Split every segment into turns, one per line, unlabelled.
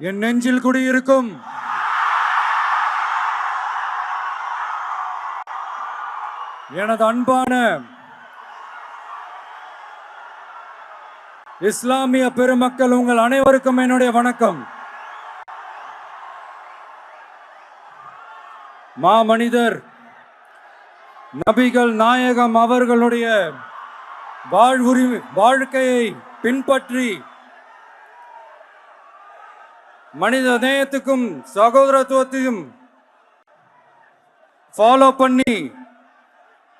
என் நெஞ்சில் குடியிருக்கும் எனது அன்பான இஸ்லாமிய பெருமக்கள் உங்கள் அனைவருக்கும் என்னுடைய வணக்கம். மாமனிதர் நபிகள் நாயகம் அவர்களுடைய வாழ்வுரி வாழ்க்கையை பின்பற்றி மனித நேயத்துக்கும் சகோதரத்துவத்தையும் ஃபாலோ பண்ணி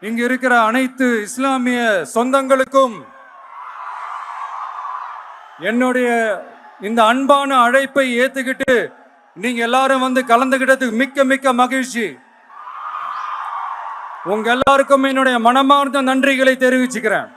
இங்க இருக்கிற அனைத்து இஸ்லாமிய சொந்தங்களுக்கும் என்னுடைய இந்த அன்பான அழைப்பை ஏத்துக்கிட்டு நீங்க எல்லாரும் வந்து கலந்துகிட்டதுக்கு மிக்க மிக்க மகிழ்ச்சி. உங்க எல்லாருக்கும் என்னுடைய மனமார்ந்த நன்றிகளை தெரிவிச்சுக்கிறேன்.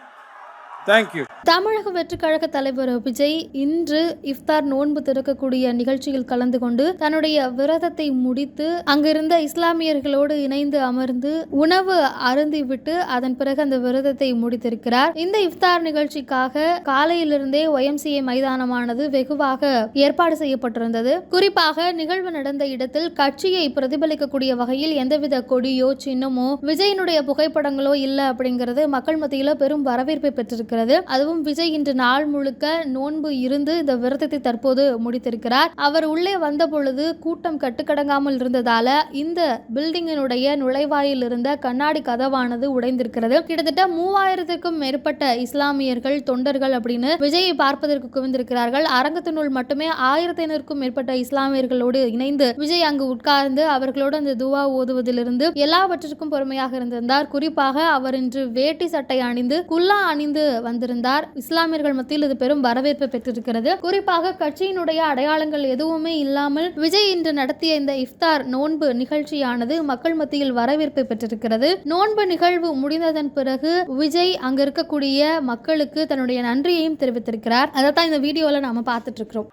தேங்க்யூ
தமிழக வெற்றிக் கழக தலைவர் விஜய் இன்று இஃப்தார் நோன்பு திறக்கக்கூடிய நிகழ்ச்சியில் கலந்து கொண்டு தன்னுடைய விரதத்தை முடித்து அங்கிருந்த இஸ்லாமியர்களோடு இணைந்து அமர்ந்து உணவு அருந்திவிட்டு அதன் பிறகு அந்த விரதத்தை முடித்திருக்கிறார். இந்த இஃப்தார் நிகழ்ச்சிக்காக காலையிலிருந்தே ஒயம்சிஏ மைதானமானது வெகுவாக ஏற்பாடு செய்யப்பட்டிருந்தது. குறிப்பாக நிகழ்வு நடந்த இடத்தில் கட்சியை பிரதிபலிக்கக்கூடிய வகையில் எந்தவித கொடியோ சின்னமோ விஜயனுடைய புகைப்படங்களோ இல்லை அப்படிங்கிறது மக்கள் மத்தியில் பெரும் வரவேற்பை பெற்றிருக்கிறது. அதுவும் விஜய் இன்று நாள் முழுக்க நோன்பு இருந்து இந்த விரதத்தை தற்போது முடித்திருக்கிறார். அவர் உள்ளே வந்த பொழுது கூட்டம் கட்டுக்கடங்காமல் இருந்ததால இந்த பில்டிங்கினுடைய நுழைவாயில் இருந்த கண்ணாடி கதவானது உடைந்திருக்கிறது. கிட்டத்தட்ட மூவாயிரத்திற்கும் மேற்பட்ட இஸ்லாமியர்கள் தொண்டர்கள் அப்படின்னு விஜயை பார்ப்பதற்கு குவிந்திருக்கிறார்கள். அரங்கத்தினுள் மட்டுமே ஆயிரத்தி ஐநூறுக்கும் மேற்பட்ட இஸ்லாமியர்களோடு இணைந்து விஜய் அங்கு உட்கார்ந்து அவர்களோடு அந்த துவா ஓதுவதிலிருந்து எல்லாவற்றிற்கும் பொறுமையாக இருந்திருந்தார். குறிப்பாக அவர் இன்று வேட்டி சட்டை அணிந்து குல்லா அணிந்து வந்திருந்தார். இஸ்லாமியர்கள் மத்தியில் இது பெரும் வரவேற்பை பெற்றிருக்கிறது. குறிப்பாக கட்சியினுடைய அடையாளங்கள் எதுவுமே இல்லாமல் விஜய் இன்று நடத்திய இந்த இஃப்தார் நோன்பு நிகழ்ச்சியானது மக்கள் மத்தியில் வரவேற்பை பெற்றிருக்கிறது. நோன்பு நிகழ்வு முடிந்ததன் பிறகு விஜய் அங்க இருக்கக்கூடிய மக்களுக்கு தன்னுடைய நன்றியையும் தெரிவித்திருக்கிறார். அதை தான் இந்த வீடியோல நாம பார்த்துட்டு இருக்கிறோம்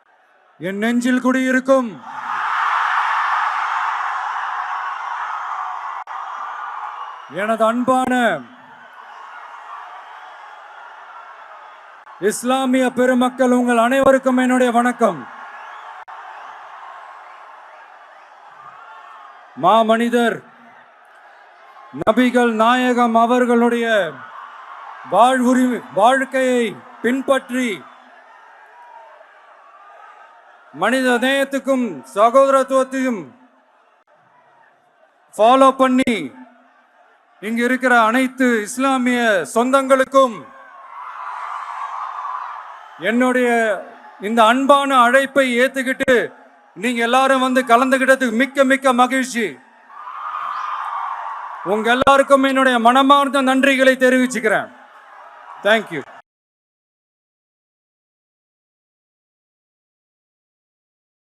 என் நெஞ்சில் குடியிருக்கும். எனது அன்பான இஸ்லாமிய பெருமக்கள் உங்கள் அனைவருக்கும் என்னுடைய வணக்கம். மாமனிதர் நபிகள் நாயகம் அவர்களுடைய வாழ்வுரி வாழ்க்கையை பின்பற்றி மனித நேயத்துக்கும் சகோதரத்துவத்தையும் ஃபாலோ பண்ணி இங்கு இருக்கிற அனைத்து இஸ்லாமிய சொந்தங்களுக்கும் என்னுடைய இந்த அன்பான அழைப்பை ஏத்துக்கிட்டு நீங்க எல்லாரும் வந்து கலந்துகிட்டதுக்கு மிக்க மிக்க மகிழ்ச்சி. உங்க எல்லாருக்கும் என்னுடைய மனமார்ந்த நன்றிகளை தெரிவிச்சுக்கிறேன். தேங்க்யூ